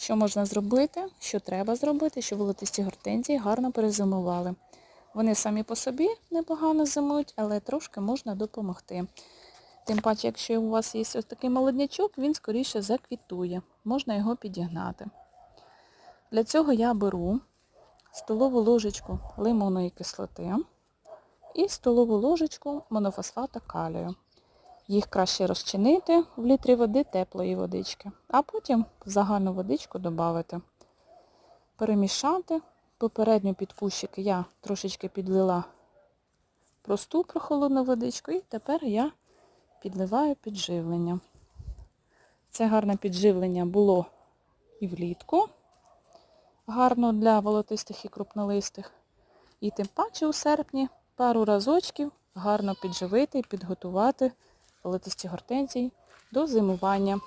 Що можна зробити, що треба зробити, щоб волотисті гортензії гарно перезимували. Вони самі по собі непогано зимують, але трошки можна допомогти. Тим паче, якщо у вас є ось такий молоднячок, він скоріше заквітує. Можна його підігнати. Для цього я беру столову ложечку лимонної кислоти і столову ложечку монофосфата калію. Їх краще розчинити в літрі води теплої водички, а потім в загальну водичку додати. Перемішати. Попередньо під кущики я трошечки підлила просту прохолодну водичку і тепер я підливаю підживлення. Це гарне підживлення було і влітку, гарно для волотистих і крупнолистих. І тим паче у серпні пару разочків гарно підживити і підготувати волотисті гортензії до зимування.